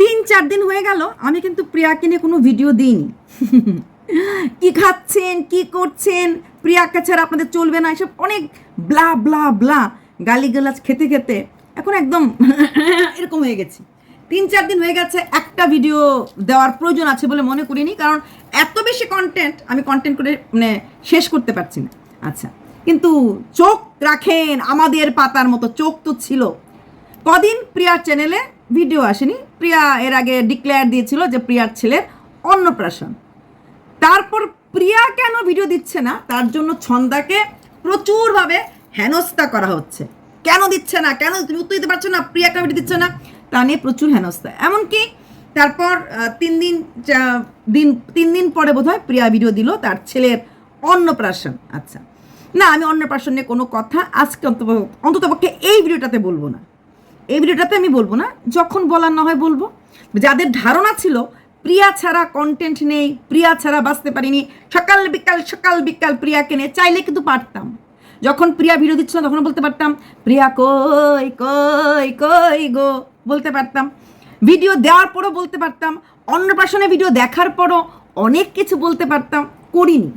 তিন চার দিন হয়ে গেল, আমি কিন্তু প্রিয়াকে নিয়ে কোনো ভিডিও দিইনি। কি খাচ্ছেন, কি করছেন? প্রিয়াকে ছাড়া আপনাদের চলবে না, এসব অনেক ব্লা ব্লা ব্লা গালিগালাজ খেতে খেতে এখন একদম এরকম হয়ে গেছি। তিন চার দিন হয়ে গেছে, একটা ভিডিও দেওয়ার প্রয়োজন আছে বলে মনে করিনি, কারণ এত বেশি কন্টেন্ট আমি কন্টেন্ট করে মানে শেষ করতে পারছি না। আচ্ছা কিন্তু চোখ রাখেন আমাদের পাতার মতো, চোখ তো ছিল। কদিন প্রিয়ার চ্যানেলে ভিডিও আসেনি। প্রিয়া এর আগে ডিক্লেয়ার দিয়েছিল যে প্রিয়ার ছেলের অন্নপ্রাশন। তারপর প্রিয়া কেন ভিডিও দিচ্ছে না? তার জন্য ছন্দাকে প্রচুরভাবে হেনস্থা করা হচ্ছে। কেন দিচ্ছে না? কেন তুমি উত্তর দিতে পারছ না? প্রিয়া কেন ভিডিও দিচ্ছে না? তা নিয়ে প্রচুর হেনস্থা। এমনকি তারপর তিন দিন দিন, তিন দিন পরে বোধহয় প্রিয়া ভিডিও দিল তার ছেলের অন্নপ্রাশন। আচ্ছা। না, আমি অন্নপ্রাশন নিয়ে কোনো কথা আজকে অন্তত অন্ততপক্ষে এই ভিডিওটাতে বলব না। এই ভিডিওটাতে আমি বলব না, যখন বলার না হয় বলব। যাদের ধারণা ছিল, প্রিয়া ছাড়া কন্টেন্ট নেই, প্রিয়া ছাড়া বাঁচতে পারিনি, সকাল বিকাল সকাল বিকাল প্রিয়াকে নিয়ে চাইলে কিন্তু পারতাম। যখন প্রিয়া ভিডিও দিচ্ছিল তখন বলতে পারতাম, প্রিয়া কই কই কই গো? বলতে পারতাম। ভিডিও দেওয়ার পরও বলতে পারতাম, অন্নপ্রাশনে ভিডিও দেখার পরও অনেক কিছু বলতে পারতাম, করিনি।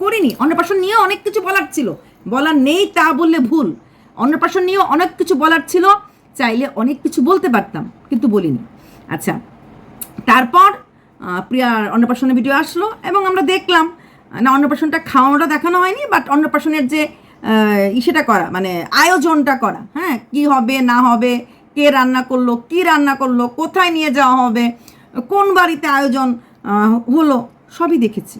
করিনি। অন্নপ্রাশন নিয়েও অনেক কিছু বলার ছিল। বলার নেই তা বললে ভুল। অন্নপ্রাশন নিয়েও অনেক কিছু বলার ছিল। চাইলে অনেক কিছু বলতে পারতাম, কিন্তু বলিনি। আচ্ছা তারপর প্রিয়ার অন্নপ্রাশনের ভিডিও আসলো এবং আমরা দেখলাম, না, অন্নপ্রাশনটা খাওয়ানোটা দেখানো হয়নি বাট অন্নপ্রাশনের যে ইসেটা করা মানে আয়োজনটা করা হ্যাঁ কি হবে, না হবে, কে রান্না করল, কি রান্না করল, কোথায় নিয়ে যাওয়া হবে, কোন বাড়িতে আয়োজন হলো, সবই দেখেছি।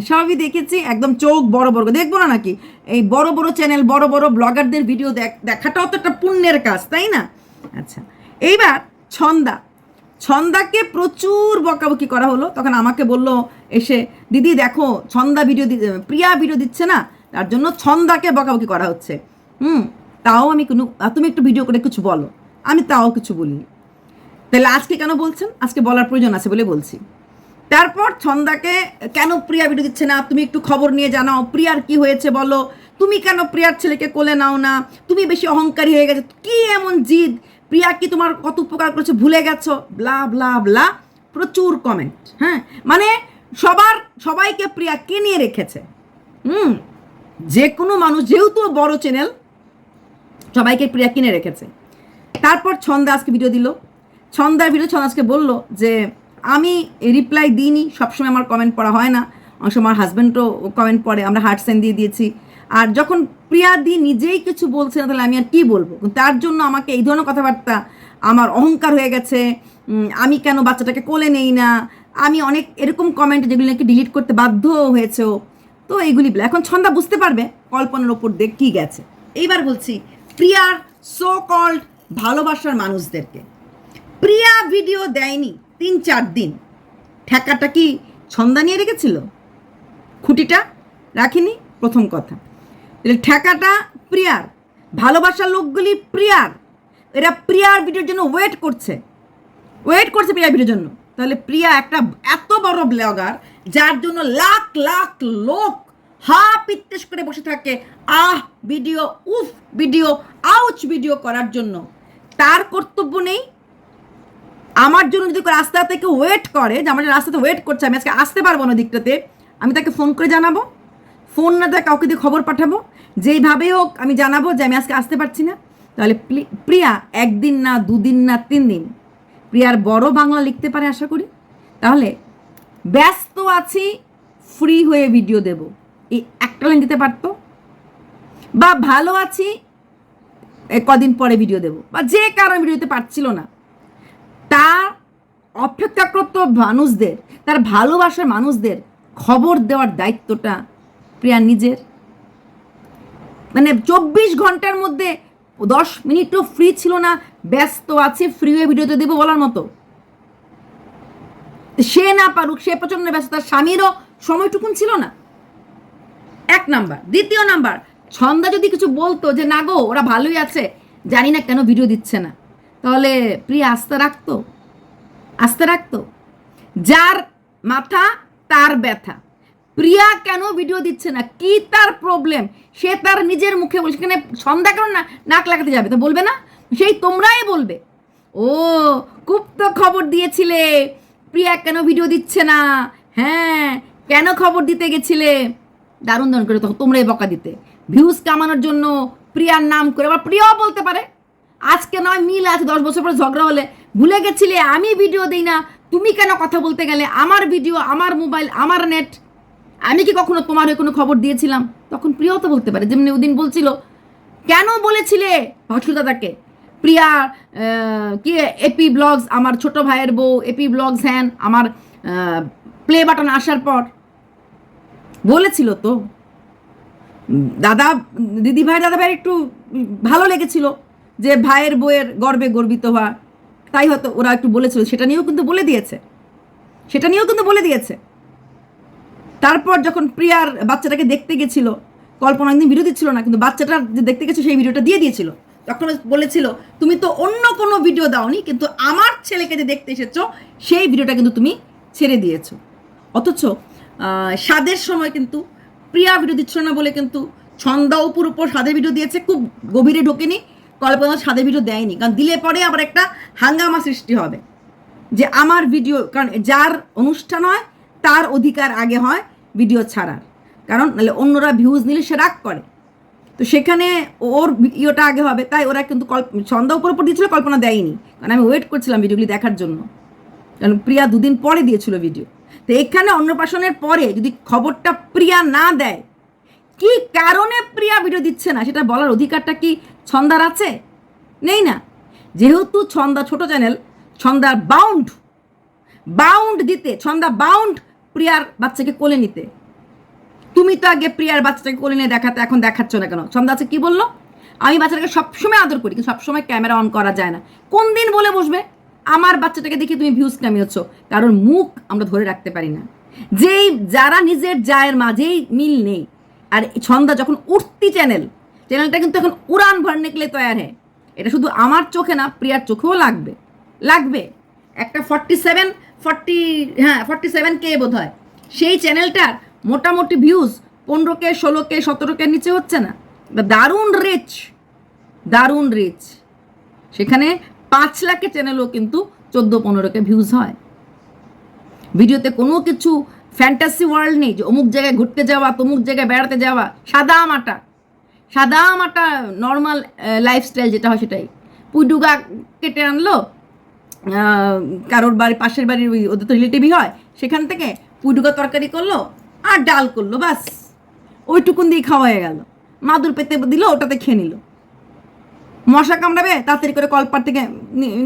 সবই দেখেছি, একদম চোখ বড় বড়। দেখব না নাকি? এই বড় বড় চ্যানেল বড় বড় ব্লগারদের ভিডিও দেখ- দেখাটাও তো একটা পুণ্যের কাজ, তাই না? আচ্ছা এইবার ছন্দা। ছন্দাকে প্রচুর বকাবকি করা হলো। তখন আমাকে বলল এসে, দিদি, দেখো, ছন্দা ভিডিও প্রিয়া ভিডিও দিচ্ছে না? তার জন্য ছন্দাকে বকাবকি করা হচ্ছে। হুম, তাও আমি কোনো তুমি একটু ভিডিও করে কিছু বলো। আমি তাও কিছু বলিনি। তাহলে আজকে কেন বলছেন? আজকে বলার প্রয়োজন আছে বলে বলছি। তারপর ছন্দাকে কেন প্রিয়া ভিডিও দিচ্ছে না? তুমি একটু খবর নিয়ে জানাও। প্রিয়ার কি হয়েছে বলো? তুমি কেন প্রিয়ার ছেলেকে কোলে নাও না? তুমি বেশি অহংকারী হয়ে গেছো। কি এমন জিদ? প্রিয়া কি তোমার কত উপকার করেছে ভুলে গেছো? Blah blah blah. প্রচুর কমেন্ট হ্যাঁ? মানে সবার, সবাইকে প্রিয়া কে নিয়ে রেখেছে? হুম? যে কোনো মানুষ, যেহেতু বড় চ্যানেল সবাইকে প্রিয়া কিনে রেখেছে। তারপর ছন্দা আজকে ভিডিও দিল। ছন্দার ভিডিও ছন্দা আজকে বলল যে আমি রিপ্লাই দিইনি, সবসময় আমার কমেন্ট পড়া হয় না। অনেক সময় আমার হাজব্যান্ডও কমেন্ট পড়ে, আমরা হার্ট সেন্ড দিয়ে দিয়েছি। আর যখন প্রিয়া দি নিজেই কিছু বলছে না, তাহলে আমি আর কী বলব? তার জন্য আমাকে এই ধরনের কথাবার্তা আমার অহংকার হয়ে গেছে। আমি কেন বাচ্চাটাকে কোলে নেই না? আমি অনেক এরকম কমেন্ট যেগুলি নাকি ডিলিট করতে বাধ্য হয়েছে তো এইগুলি এখন ছন্দা বুঝতে পারবে কল্পনার ওপর দিয়ে কী গেছে। এইবার বলছি, প্রিয়ার সো কল্ড ভালোবাসার মানুষদেরকে। প্রিয়া ভিডিও দেয়নি। তিন চার দিন। ঠেকাটা কি ছন্দা নিয়ে রেখেছিল? খুঁটিটা রাখিনি, প্রথম কথা। ঠেকাটা প্রিয়ার, ভালোবাসার লোকগুলি প্রিয়ার। এরা প্রিয়ার ভিডিওর জন্য ওয়েট করছে। ওয়েট করছে প্রিয়া ভিডিওর জন্য। তাহলে প্রিয়া একটা এত বড় ব্লগার যার জন্য লাখ লাখ লোক হা পিত্তেশ করে বসে থাকে, আহ ভিডিও উফ ভিডিও আউচ ভিডিও করার জন্য। তার কর্তব্য নেই আমার জন্য যদি রাস্তা থেকে ওয়েট করে, যে আমার রাস্তাতে ওয়েট করছে, আমি আজকে আসতে পারব না দিকটাতে, আমি তাকে ফোন করে জানাব। ফোন না দেয় কাউকে দিয়ে খবর পাঠাবো। যেইভাবেই হোক, আমি জানাব যে আমি আজকে আসতে পারছি না। তাহলে প্রিয়া একদিন না, দুদিন না, তিন দিন, প্রিয়ার বড় বাংলা লিখতে পারে আশা করি। তাহলে ব্যস্ত আছি ফ্রি হয়ে ভিডিও দেব। এই একটা লাইন দিতে পারতো? বা ভালো আছি কদিন পরে ভিডিও দেব। বা যে কারণে ভিডিও দিতে পারছিল না। তার অপেক্ষাকৃত মানুষদের, তার ভালোবাসার মানুষদের খবর দেওয়ার দায়িত্বটা প্রিয়া নিজের। মানে চব্বিশ ঘণ্টার মধ্যে দশ মিনিটও ফ্রি ছিল না, ব্যস্ত আছে ফ্রি হয়ে ভিডিওতে দেবো বলার মতো। সে না পারুক, সে প্রচণ্ড ব্যস্ত, তার স্বামীরও সময়টুকুন ছিল না। এক নাম্বার। দ্বিতীয় নাম্বার, ছন্দা যদি কিছু বলতো যে, না গো, ওরা ভালোই আছে, জানি না কেন ভিডিও দিচ্ছে না। তাহলে প্রিয়া আস্থা রাখতো আস্থা রাখতো। যার মাথা, তার ব্যথা। প্রিয়া কেন ভিডিও দিচ্ছে না? কি তার প্রবলেম সে তার নিজের মুখে বলছে সেখানে সন্ধ্যা কেন না, নাক লাগাতে যাবে? তো বলবে না? সেই তোমরাই বলবে। ও, খুব তো খবর দিয়েছিলে। প্রিয়া কেন ভিডিও দিচ্ছে না? হ্যাঁ কেন খবর দিতে গেছিলে? দারুণ দারুণ করে তখন তোমরাই বকা দিতে। ভিউজ কামানোর জন্য প্রিয়ার নাম করে, আবার প্রিয়াও বলতে পারে। আজকে নয়, মিল আছে, দশ বছর পরে ঝগড়া হলে। ভুলে গেছিলে, আমি ভিডিও দিই না। তুমি কেন কথা বলতে গেলে? আমার ভিডিও আমার মোবাইল আমার নেট আমি কি কখনো তোমার হয়ে কোনো খবর দিয়েছিলাম? তখন প্রিয়াও তো বলতে পারে, যেমনি ওদিন বলছিল, কেন বলেছিলে? ভাসু দাদাকে। প্রিয়া কি এপি ব্লগস আমার ছোট ভাইয়ের বউ এপি ব্লগস হ্যান আমার প্লে বাটন আসার পর। বলেছিল তো। দাদা দিদি ভাই দাদা ভাইয়ের একটু ভালো লেগেছিল। যে ভাইয়ের বউয়ের গর্বে গর্বিত হওয়া। তাই হয়তো ওরা একটু বলেছিল, সেটা নিয়েও কিন্তু বলে দিয়েছে। সেটা নিয়েও কিন্তু বলে দিয়েছে। তারপর যখন প্রিয়ার বাচ্চাটাকে দেখতে গেছিল, কল্পনা একদিন ভিডিও দিচ্ছিল না, কিন্তু বাচ্চাটা যে দেখতে গেছে সেই ভিডিওটা দিয়ে দিয়েছিল। তখন বলেছিল, তুমি তো অন্য কোনো ভিডিও দাওনি, কিন্তু আমার ছেলেকে যে দেখতে এসেছ, সেই ভিডিওটা কিন্তু তুমি ছেড়ে দিয়েছ। অথচ স্বাদের সময় কিন্তু প্রিয়া ভিডিও দিচ্ছিল না বলে কিন্তু ছন্দা উপর উপর স্বাদের ভিডিও দিয়েছে, খুব গভীরে ঢোকেনি। কল্পনা স্বাদের ভিডিও দেয়নি। কারণ দিলে পরে আবার একটা হাঙ্গামা সৃষ্টি হবে। যে আমার ভিডিও, কারণ যার অনুষ্ঠান হয়, তার অধিকার আগে হয় ভিডিও ছাড়ার। কারণ নাহলে অন্যরা ভিউজ নিলে সে রাগ করে। তো সেখানে ওর ইয়েটা আগে হবে, তাই ওরা কিন্তু কল্প সন্ধ্যা উপর উপর দিয়েছিল, কল্পনা দেয়নি। কারণ আমি ওয়েট করছিলাম ভিডিওগুলি দেখার জন্য। কারণ প্রিয়া দুদিন পরে দিয়েছিল ভিডিও তো এখানে অন্নপ্রাশনের পরে যদি খবরটা প্রিয়া না দেয়, কি কারণে প্রিয়া ভিডিও দিচ্ছে না? সেটা বলার অধিকারটা কি ছন্দার আছে? নেই না। যেহেতু ছন্দা ছোট চ্যানেল ছন্দার বাউন্ড বাউন্ড দিতে, ছন্দা বাউন্ড প্রিয়ার বাচ্চাকে কোলে নিতে। তুমি তো আগে প্রিয়ার বাচ্চাটাকে কোলে নিয়ে দেখাতে, এখন দেখাচ্ছ না কেন? ছন্দা আছে কি বলল? আমি বাচ্চাটাকে সবসময় আদর করি, কিন্তু সবসময় ক্যামেরা অন করা যায় না। কোন দিন বলে বসবে? আমার বাচ্চাটাকে দেখে তুমি ভিউজ কামিয়েছ। কারণ মুখ আমরা ধরে রাখতে পারি না। যেই, যারা নিজের জায়ের মাঝেই মিল নেই। আর ছন্দা যখন উঠতি চ্যানেল চ্যানেলটা কিন্তু এখন উড়ান ভর নিকলে তৈয়ার হ্যাঁ এটা শুধু আমার চোখে না, প্রিয়ার চোখেও লাগবে। লাগবে। একটা ফর্টি সেভেন ফর্টি হ্যাঁ ফর্টি সেভেন কে বোধ হয় সেই চ্যানেলটার মোটামুটি ভিউজ পনেরো কে ষোলো কে সতেরো কে নিচে হচ্ছে না। দারুণ রিচ দারুণ রিচ সেখানে পাঁচ লাখের চ্যানেলও কিন্তু চোদ্দ পনেরোকে ভিউজ হয়। ভিডিওতে কোনো কিছু ফ্যান্টাসি ওয়ার্ল্ড নেই যে অমুক জায়গায় ঘুরতে যাওয়া, তমুক জায়গায় বেড়াতে যাওয়া, সাদা মাটা। সাদা মাটা নর্মাল লাইফস্টাইল যেটা হয় সেটাই। পুডুগা কেটে আনলো কারোর বাড়ি, পাশের বাড়ির ওই ওদের তো রিলেটিভই হয়, সেখান থেকে পুইডুগা তরকারি করল আর ডাল করল বাস ওইটুকুন দিয়ে খাওয়া হয়ে গেল। মাদুর পেতে দিল, ওটাতে খেয়ে নিল। মশা কামড়াবে, তাড়াতাড়ি করে কলপার থেকে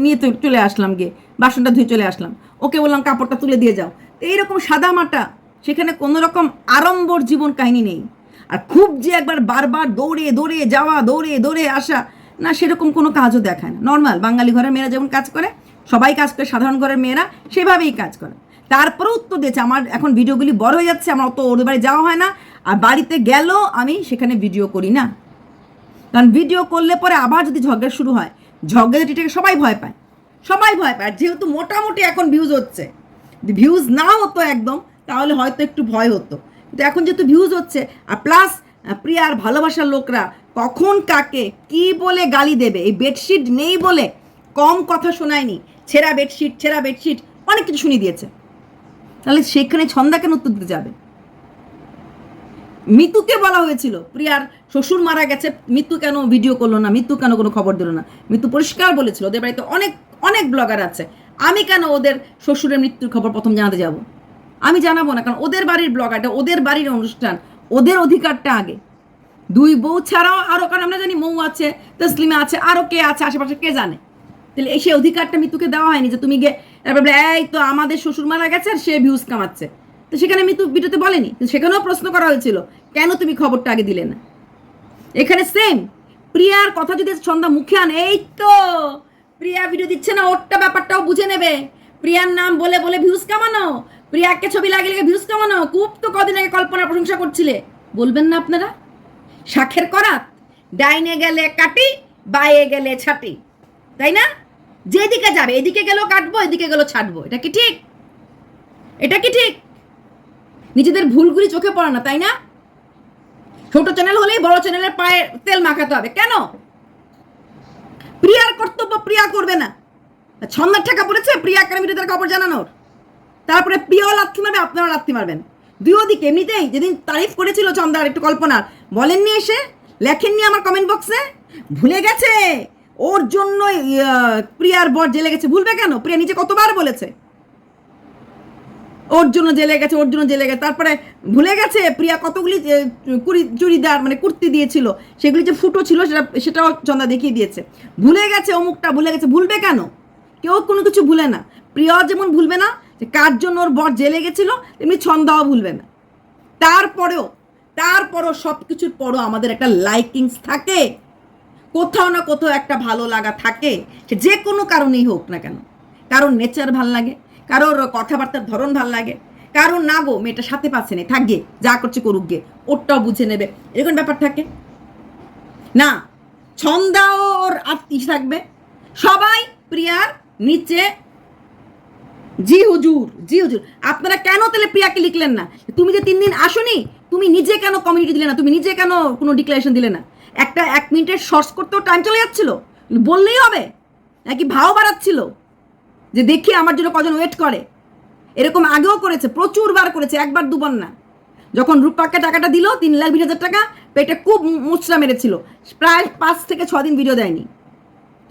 নিয়ে চলে আসলাম গিয়ে, বাসনটা ধুয়ে চলে আসলাম। ওকে বললাম, কাপড়টা তুলে দিয়ে যাও। এইরকম সাদা মাটা সেখানে কোনো রকম আড়ম্বর জীবন কাহিনী নেই। আর খুব যে একবার বারবার দৌড়ে দৌড়ে যাওয়া, দৌড়ে দৌড়ে আসা, না, সেরকম কোনো কাজও দেখায় না। নর্মাল বাঙালি ঘরের মেয়েরা যেমন কাজ করে, সবাই কাজ করে, সাধারণ ঘরের মেয়েরা সেভাবেই কাজ করে। তারপরেও উত্তর দিয়েছে, আমার এখন ভিডিওগুলি বড় হয়ে যাচ্ছে, আমার অত ওদের বাড়ি যাওয়া হয় না, আর বাড়িতে গেলেও আমি সেখানে ভিডিও করি না। কারণ ভিডিও করলে পরে আবার যদি ঝগড়া শুরু হয় ঝগড়াটিটাকে সবাই ভয় পায়। সবাই ভয় পায়, আর যেহেতু মোটামুটি এখন ভিউজ হচ্ছে ভিউজ না হতো একদম, তাহলে হয়তো একটু ভয় হতো। কিন্তু এখন যেহেতু ভিউজ হচ্ছে, আর প্লাস প্রিয়ার ভালোবাসার লোকরা কখন কাকে কি বলে গালি দেবে? এই বেডশিট নেই বলে কম কথা শোনায়নি। ছেঁড়া বেডশিট ছেঁড়া বেডশিট অনেক কিছু শুনিয়ে দিয়েছে। তাহলে সেখানে ছন্দা কেন উত্তর দিতে যাবে? মিতুকে বলা হয়েছিল, প্রিয়ার শ্বশুর মারা গেছে, মিতু কেন ভিডিও করল না? মিতু কেন কোনো খবর দিল না? মিতু পরিষ্কার বলেছিল, ওদের বাড়িতে অনেক অনেক ব্লগার আছে। আমি কেন ওদের শ্বশুরের মৃত্যুর খবর প্রথম জানাতে যাব? আমি জানাব না, কারণ ওদের বাড়ির ব্লগ এটা ওদের বাড়ির অনুষ্ঠান, ওদের অধিকারটা আগে। দুই বউ ছাড়াও আরও কারণ আমরা জানি মৌ আছে, তসলিমা আছে আরও কে আছে, আশেপাশে কে জানে? তাহলে এই সেই অধিকারটা মৃত্যুকে দেওয়া হয়নি যে তুমি গিয়ে তারপর এই তো আমাদের শ্বশুর মারা গেছে আর সে ভিউজ কামাচ্ছে। তো সেখানে মৃত্যু ভিডিওতে বলেনি সেখানেও প্রশ্ন করা হয়েছিল, কেন তুমি খবরটা আগে দিলে না? এখানে সেম প্রিয়ার কথা যদি সন্ধ্যা মুখে আন, এই তো, প্রিয়া ভিডিও দিচ্ছে না, ওরটা ব্যাপারটাও বুঝে নেবে। প্রিয়ার নাম বলে বলে ভিউজ কামানো প্রিয়াকে ছবি লাগিয়ে লেগে ভিউজ কামানো, খুব তো কদিন আগে কল্পনা প্রশংসা করছিলে। বলবেন না আপনারা? শাখের করাত, ডাইনে গেলে কাটি বাইয়ে গেলে ছাটি। তাই না? যেদিকে যাবে, এদিকে গেলেও কাটবো, এদিকে গেলেও ছাড়বো। এটা কি ঠিক? এটা কি ঠিক? নিজেদের ভুলগুলি চোখে পড়ে না, তাই না? ছোট চ্যানেল হলেই বড় চ্যানেলের পায়ে তেল মাখাতে হবে। কেন? প্রিয়ার কর্তব্য প্রিয়া করবে না। ছন্দার টাকা পড়েছে, প্রিয়া একাডেমিতে তার খবর জানানোর? তারপরে প্রিয় লাথি মারবে আপনারাও লাথি মারবেন। দুই দিকে এমনিতেই যেদিন তারিফ করেছিল চন্দার একটু কল্পনার বলেননি এসে? লেখেননি আমার কমেন্ট বক্সে ভুলে গেছে? ওর জন্য প্রিয়ার বর জেলে গেছে। ভুলবে কেন? প্রিয়া নিজে কতবার বলেছে? ওর জন্য জেলে গেছে, ওর জন্য জেলে গেছে। তারপরে ভুলে গেছে, প্রিয়া কতগুলি কুড়ি, চুড়িদার মানে কুর্তি দিয়েছিল। সেগুলি যে ফুটো ছিল, সেটা, সেটাও চন্দা দেখিয়ে দিয়েছে। ভুলে গেছে অমুকটা, ভুলে গেছে। ভুলবে কেন? কেউ কোনো কিছু ভুলে না। প্রিয়া যেমন ভুলবে না যে কার জন্য ওর বর জেলে গেছিল তেমনি ছন্দাও ভুলবে না। তারপরেও, তারপরও সব কিছুর পরও আমাদের একটা লাইকিংস থাকে। কোথাও না কোথাও একটা ভালো লাগা থাকে। সে যে কোনো কারণেই হোক না কেন। কারোর নেচার ভালো লাগে, কারোর কথাবার্তার ধরন ভালো লাগে, কারোর না গো, মেয়েটা সাথে পাচ্ছে না থাকবে যা করছে করুক গে, ওরটাও বুঝে নেবে। এরকম ব্যাপার থাকে। না ছন্দাও ওর আত্মীয় থাকবে। সবাই প্রিয়ার নিচে জি হুজুর জি হুজুর। আপনারা কেন তাহলে প্রিয়াকে লিখলেন না? তুমি যে তিন দিন আসনি, তুমি নিজে কেন কমিউনিটি দিলে না? তুমি নিজে কেন কোনো ডিক্লারেশন দিলে না? একটা এক মিনিটের শর্টস করতেও টাইম চলে যাচ্ছিল। বললেই হবে, নাকি ভাও বাড়াচ্ছিল? যে দেখি আমার জন্য কজন ওয়েট করে। এরকম আগেও করেছে প্রচুর বার করেছে, একবার দুবার না। যখন রূপাকে টাকাটা দিল, তিন লাখ বিশ হাজার টাকা, পেটে খুব মুচড়া মেরেছিল। প্রায় পাঁচ থেকে ছ দিন ভিডিও দেয়নি।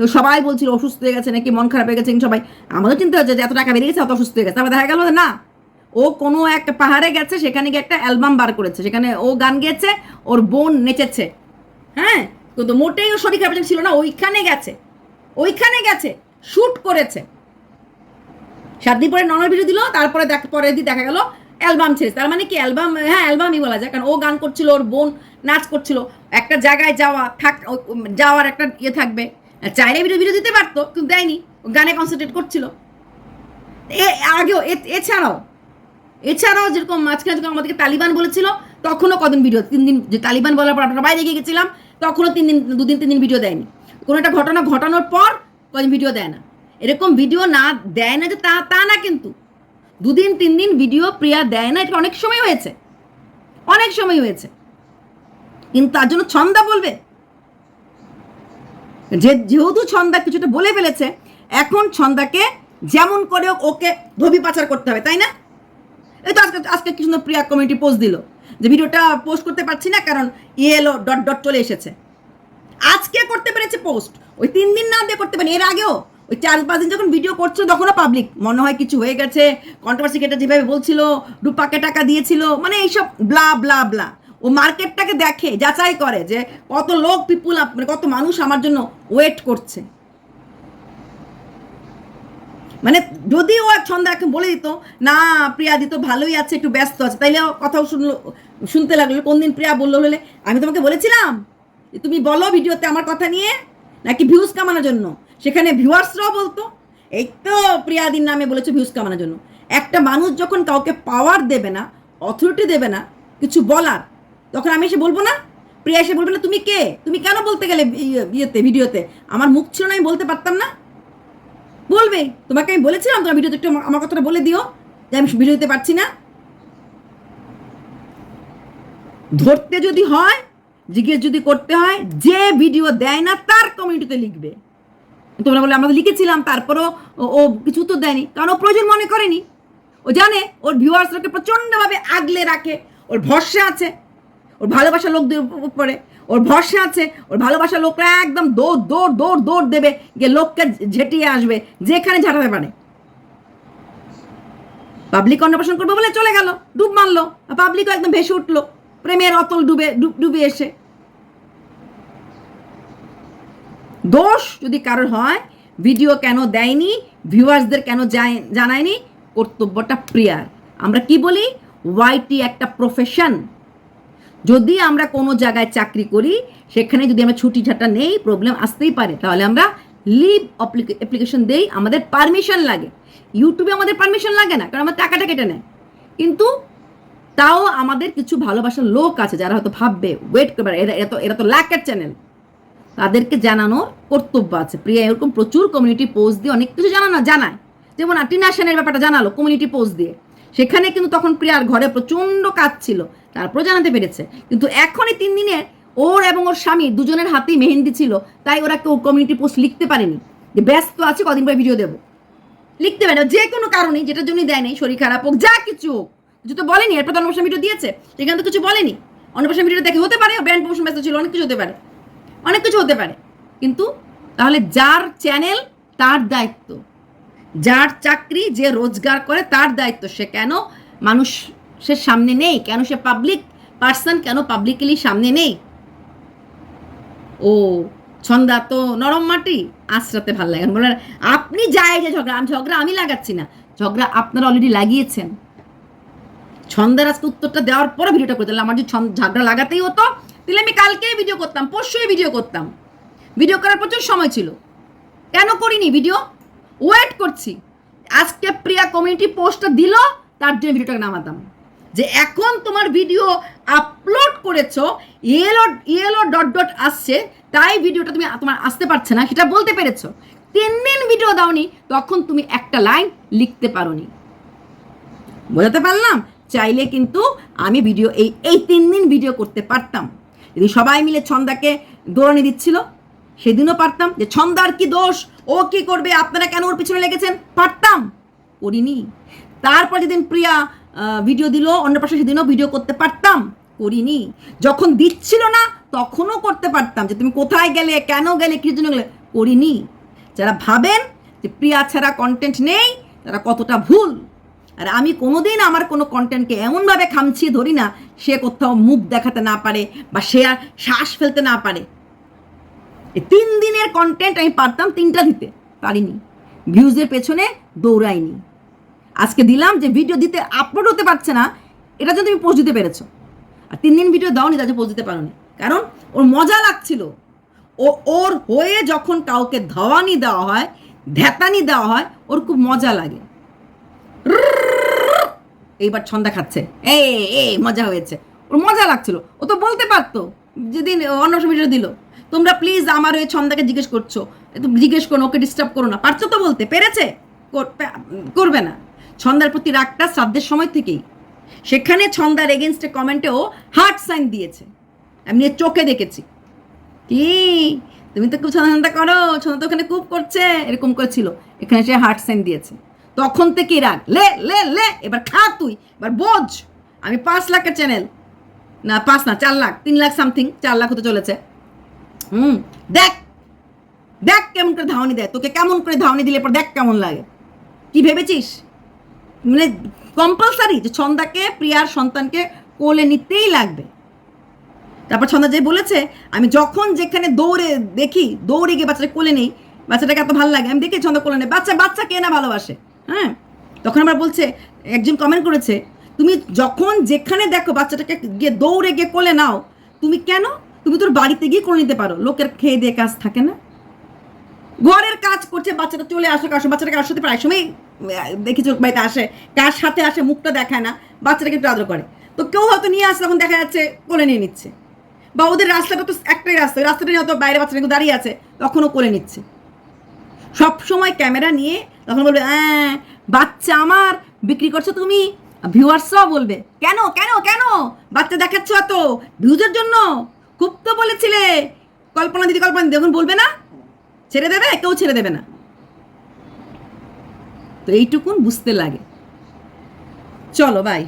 তো সবাই বলছিল, অসুস্থ হয়ে গেছে নাকি? মন খারাপ হয়ে গেছে? সবাই, আমাদের চিন্তা হচ্ছে যে এত টাকা বেরিয়ে গেছে, অত অসুস্থ হয়ে গেছে। তারপর দেখা গেল না, ও কোনো একটা পাহাড়ে গেছে, সেখানে গিয়ে একটা অ্যালবাম বার করেছে। সেখানে ও গান গেয়েছে, ওর বোন নেচেছে। হ্যাঁ? কিন্তু মোটেই ও শরীর খারাপ ছিল না, ওইখানে গেছে। ওইখানে গেছে শ্যুট করেছে। সাত দিন পরে নর্মাল ভিডিও দিল, তারপরে দেখ, পরের দিন দেখা গেল, অ্যালবাম ছেড়েছে। তার মানে কি, অ্যালবাম হ্যাঁ অ্যালবামই বলা যায়, কারণ ও গান করছিল, ওর বোন নাচ করছিল। একটা জায়গায় যাওয়া, থাক যাওয়ার একটা ইয়ে থাকবে। চাইলে ভিডিও ভিডিও দিতে পারতো, কিন্তু দেয়নি। গানে কনসেন্ট্রেট করছিল। এ, আগেও এছাড়াও এছাড়াও যেরকম মাঝখানে যখন আমাদেরকে তালিবান বলেছিল, তখনও কদিন ভিডিও তিন দিন, যে তালিবান বলার পর আপনারা বাইরে গিয়ে গেছিলাম, তখনও তিন দিন, দুদিন, তিন দিন ভিডিও দেয়নি। কোনো একটা ঘটনা ঘটানোর পর কদিন ভিডিও দেয় না। এরকম ভিডিও না, দেয় না যে তা তা না কিন্তু। দুদিন, তিন দিন ভিডিও প্রিয়া দেয় না, এটা অনেক সময় হয়েছে। অনেক সময় হয়েছে। কিন্তু তার জন্য ছন্দা বলবে। যে যেহেতু ছন্দা কিছুটা বলে ফেলেছে, এখন ছন্দাকে যেমন করে ওকে ধবি পাচার করতে হবে, তাই না? এই তো আজকে আজকে কি সুন্দর প্রিয়া কমিউনিটি পোস্ট দিল যে ভিডিওটা পোস্ট করতে পারছি না কারণ ইয়ে এলো ডট ডট চলে এসেছে। আজকে করতে পেরেছে পোস্ট, ওই তিন দিন না দিয়ে করতে পারে এর আগেও ওই চার পাঁচ দিন যখন ভিডিও করছিল তখনও পাবলিক মনে হয় কিছু হয়ে গেছে কন্ট্রোভার্সি কেটে যেভাবে বলছিল, রূপাকে টাকা দিয়েছিল মানে এইসব ব্লা ব্লা ব্লা ও মার্কেটটাকে দেখে, যাচাই করে যে কত লোক পিপুল মানে কত মানুষ আমার জন্য ওয়েট করছে। মানে যদি ও এক ছন্দা এখন বলে দিত, না, প্রিয়া দিত ভালোই আছে, একটু ব্যস্ত আছে। তাইলে কথাও শুনলো, শুনতে লাগল কোন দিন প্রিয়া বলল হলে, আমি তোমাকে বলেছিলাম তুমি বলো ভিডিওতে আমার কথা নিয়ে, নাকি ভিউজ কামানোর জন্য? সেখানে ভিউয়ার্সরাও বলতো, এই তো প্রিয়াদির নামে বলেছে ভিউজ কামানোর জন্য। একটা মানুষ যখন কাউকে পাওয়ার দেবে না অথরিটি দেবে না, কিছু বলার তখন আমি এসে বলব না? প্রিয়া এসে বলবে না, তুমি কে? তুমি কেন বলতে গেলে ইয়ে- ইয়েতে, ভিডিওতে? আমার মুখ ছিল না, আমি বলতে পারতাম না? বলবে। তোমাকে আমি বলেছিলাম, তোমার ভিডিওতে একটু আমার- কথাটা বলে দিও, যে আমি ভিডিও দিতে পারছি না। ধরতে যদি হয়, জিজ্ঞেস যদি করতে হয়, যে ভিডিও দেয় না, তার কমিউনিটিতে লিখবে। তোমরা বলে, আমরা লিখেছিলাম, তারপরও ও- কিছু তো দেয়নি। কারণ ও প্রয়োজন মনে করেনি। ও জানে, ওর ভিউয়ার্সরাকে প্রচণ্ডভাবে আগলে রাখে, ওর ভরসা আছে। ওর ভালোবাসা লোকদের উপ- উপরে, ওর ভরসা আছে, ওর ভালোবাসা লোকরা একদম দৌড় দৌড় দৌড় দৌড় দেবে, গিয়ে লোককে ঝেঁটিয়ে আসবে, যেখানে ঝাঁটাতে পারে। পাবলিক অন্নপ্রাশন করবে বলে চলে গেল, ডুব মারলো পাবলিকও একদম ভেসে উঠল, প্রেমের অতল ডুবে ডুব ডুবে এসে। দোষ যদি কারোর হয়, ভিডিও কেন দেয়নি, ভিউয়ার্সদের কেন জানায়নি, কর্তব্যটা প্রিয়ার। আমরা কি বলি? ওয়াইটি একটা প্রফেশন। যদি আমরা কোনো জায়গায় চাকরি করি, সেখানে যদি আমরা ছুটি ছাটা নেই প্রবলেম আসতেই পারে, তাহলে আমরা লিভ অ্যাপ্লিকেশন দেই, আমাদের পারমিশন লাগে। ইউটিউবে আমাদের পারমিশন লাগে না, কারণ আমার টাকাটা কেটে নেয়। কিন্তু তাও আমাদের কিছু ভালোবাসার লোক আছে, যারা হয়তো ভাববে ওয়েট করবে এরা এরা তো এরা তো ল্যাকের চ্যানেল তাদেরকে জানানোর কর্তব্য আছে। প্রিয়া এরকম প্রচুর কমিউনিটি পোস্ট দিয়ে অনেক কিছু জানানো জানায়। যেমন টিনা সেনের ব্যাপারটা জানালো কমিউনিটি পোস্ট দিয়ে। সেখানে কিন্তু তখন প্রিয়ার ঘরে প্রচণ্ড কাজ ছিল তারপর জানাতে পেরেছে। কিন্তু এখনই তিন দিনে ওর এবং ওর স্বামী দুজনের হাতেই মেহেন্দি ছিল, তাই ওরা কেউ কমিউনিটি পোস্ট লিখতে পারেনি। যে ব্যস্ত আছি, কদিন পরে ভিডিও দেবো। লিখতে পারে যে কোনো কারণে যেটার জন্যই দেয় শরীর খারাপ হোক, যা কিছু হোক। কিছু তো বলেনি, এরপর তো অন্নপ্রাশন ভিডিও দিয়েছে। সেখানে তো কিছু বলেনি। অন্নপ্রাশন ভিডিও দেখে হতে পারে ব্র্যান্ড প্রমোশন ব্যস্ত ছিল, অনেক কিছু হতে পারে। অনেক কিছু হতে পারে। কিন্তু তাহলে যার চ্যানেল তার দায়িত্ব। যার চাকরি যে রোজগার করে, তার দায়িত্ব। সে কেন মানুষের সামনে নেই? কেন সে পাবলিক পার্সন কেন পাবলিকলি সামনে নেই? ও, ছন্দা তো নরম মাটি, আশ্রাতে ভালো লাগে বলেন আপনি যাই যে ঝগড়া, আমি ঝগড়া, আমি লাগাচ্ছি না। ঝগড়া আপনারা অলরেডি লাগিয়েছেন। ছন্দের আজকে উত্তরটা দেওয়ার পরে ভিডিওটা করে দিলাম। আমার যদি ঝগড়া লাগাতেই হতো, তাহলে আমি কালকেই ভিডিও করতাম, পরশুই ভিডিও করতাম। ভিডিও করার প্রচুর সময় ছিল। কেন করিনি ভিডিও ওয়েট করছি। আজকে প্রিয়া কমিউনিটি পোস্টটা দিল, তার জন্য ভিডিওটাকে নামাতাম। যে এখন তোমার ভিডিও আপলোড করেছ ইয়েলো ইয়েলো ডট ডট আসছে, তাই ভিডিওটা তুমি তোমার আসতে পারছে না, সেটা বলতে পেরেছ। তিন দিন ভিডিও দাওনি, তখন তুমি একটা লাইন লিখতে পারোনি। বোঝাতে পারলাম? চাইলে কিন্তু আমি ভিডিও এই এই তিন দিন ভিডিও করতে পারতাম। যদি সবাই মিলে ছন্দাকে দৌড়ানি দিচ্ছিল সেদিনও পারতাম যে ছন্দার কি দোষ? ও কি করবে? আপনারা কেন ওর পিছনে লেগেছেন? পারতাম। করিনি। তারপর যেদিন প্রিয়া ভিডিও দিল, অন্য পাশে সেদিনও ভিডিও করতে পারতাম। করিনি। যখন দিচ্ছিল না, তখনও করতে পারতাম যে তুমি কোথায় গেলে, কেন গেলে কি জন্য গেলে? করিনি। যারা ভাবেন যে প্রিয়া ছাড়া কন্টেন্ট নেই, তারা কতটা ভুল। আর আমি কোনোদিন আমার কোনো কন্টেন্টকে এমনভাবে খামছিয়ে ধরি না, সে কোথাও মুখ দেখাতে না পারে বা সে আর শ্বাস ফেলতে না পারে। এই তিন দিনের কন্টেন্ট আমি পারতাম তিনটা দিতে পারিনি। ভিউজের পেছনে দৌড়াইনি। আজকে দিলাম যে ভিডিও দিতে আপলোড হতে পারছে না, এটা জন্য তুমি পোস্ট দিতে পেরেছ। আর তিন দিন ভিডিও দাওনি তাতে পোস্ট দিতে পারোনি। কারণ ওর মজা লাগছিল। ও, ওর হয়ে যখন কাউকে ধাওয়ানি দেওয়া হয়, ধ্যাতানি দেওয়া হয়, ওর খুব মজা লাগে। এইবার ছন্দা খাচ্ছে। এ এ মজা হয়েছে। ওর মজা লাগছিল। ও তো বলতে পারতো, যেদিন অন্য ভিডিও দিল। তোমরা প্লিজ আমার ওই ছন্দাকে জিজ্ঞেস করছ। জিজ্ঞেস করো, ওকে ডিস্টার্ব করো না। পারছ তো বলতে? পেরেছে? কর- করবে না। ছন্দার প্রতি রাগটা শ্রাদ্ধের সময় থেকেই। সেখানে ছন্দার এগেনস্টে কমেন্টেও হার্ট সাইন দিয়েছে। আমি চোখে দেখেছি। কি? তুমি তো খুব ছন্দা করো। ছন্দা তো ওখানে খুব করছে। এরকম করেছিল। এখানে সে হার্ট সাইন দিয়েছে। তখন থেকে রাগ লে লে লে, এবার খা তুই, এবার বোঝ। আমি পাঁচ লাখের চ্যানেল না, পাঁচ না, চার লাখ, তিন লাখ সামথিং চার লাখ হতে চলেছে। হুম, দেখ দেখ কেমন করে ধাওনি দেয়। তোকে কেমন করে ধাওনি দিলে পর দেখ কেমন লাগে। কি ভেবেছিস? মানে কম্পালসারি যে ছন্দাকে, প্রিয়ার সন্তানকে কোলে নিতেই লাগবে। তারপর ছন্দা যে বলেছে, আমি যখন যেখানে দৌড়ে দেখি, দৌড়ে গিয়ে বাচ্চাটা কোলে নেই, বাচ্চাটাকে এত ভালো লাগে, আমি দেখি ছন্দা কোলে নেই। বাচ্চা বাচ্চা কে না ভালোবাসে? হ্যাঁ? তখন আবার বলছে, একজন কমেন্ট করেছে, তুমি যখন যেখানে দেখো বাচ্চাটাকে গিয়ে দৌড়ে গিয়ে কোলে নাও, তুমি কেন তুমি তোর বাড়িতে গিয়ে করে নিতে পারো। লোকের খেয়ে দিয়ে কাজ থাকে না। ঘরের কাজ করছে, বাচ্চাটা চলে আসে, কার বাচ্চাটাকে আসতে প্রায় সময় দেখি চোখ বাড়িতে আসে। কার সাথে আসে মুখটা দেখায় না, বাচ্চাটাকে একটু আদর করে। তো কেউ হয়তো নিয়ে আসে, তখন দেখা যাচ্ছে কোলে নিয়ে নিচ্ছে। বা ওদের রাস্তাটা তো একটাই রাস্তা রাস্তাটা হয়তো বাইরে বাচ্চাটা একটু দাঁড়িয়ে আছে, তখনও কোলে নিচ্ছে। সব সময় ক্যামেরা নিয়ে তখন বলবে হ্যাঁ বাচ্চা আমার, বিক্রি করছ তুমি? ভিউয়ার্সরাও বলবে, কেন কেন কেন? বাচ্চা দেখাচ্ছ এত, ভিউজের জন্য? খুব তো বলেছিলে। কল্পনা দিদি কল্পনা দিদি এখন বলবে না? ছেড়ে দেবে, কেউ ছেড়ে দেবে না। তো এইটুকুন বুঝতে লাগে। চলো বাই